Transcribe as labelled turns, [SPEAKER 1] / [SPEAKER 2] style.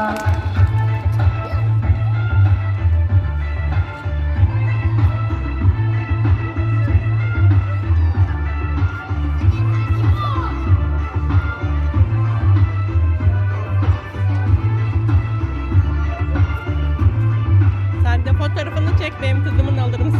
[SPEAKER 1] Sen
[SPEAKER 2] de fotoğrafını çek benim kızımın alırım.